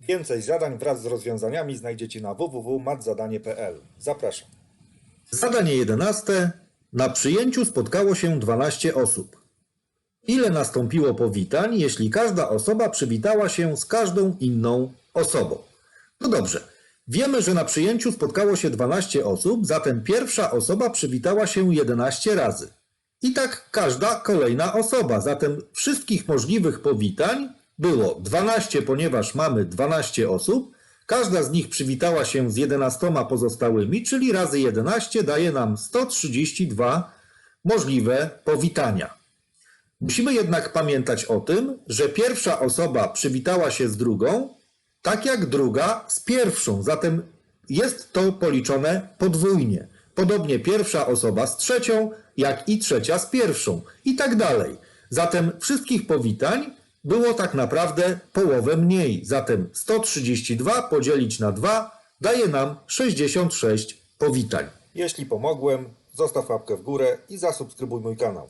Więcej zadań wraz z rozwiązaniami znajdziecie na www.matzadanie.pl. Zapraszam. Zadanie 11. Na przyjęciu spotkało się 12 osób. Ile nastąpiło powitań, jeśli każda osoba przywitała się z każdą inną osobą? No dobrze. Wiemy, że na przyjęciu spotkało się 12 osób, zatem pierwsza osoba przywitała się 11 razy. I tak każda kolejna osoba, zatem wszystkich możliwych powitań było 12, ponieważ mamy 12 osób. Każda z nich przywitała się z 11 pozostałymi, czyli razy 11 daje nam 132 możliwe powitania. Musimy jednak pamiętać o tym, że pierwsza osoba przywitała się z drugą, tak jak druga z pierwszą, zatem jest to policzone podwójnie. Podobnie pierwsza osoba z trzecią, jak i trzecia z pierwszą i tak dalej. Zatem wszystkich powitań było tak naprawdę połowę mniej. Zatem 132 podzielić na 2 daje nam 66 powitań. Jeśli pomogłem, zostaw łapkę w górę i zasubskrybuj mój kanał.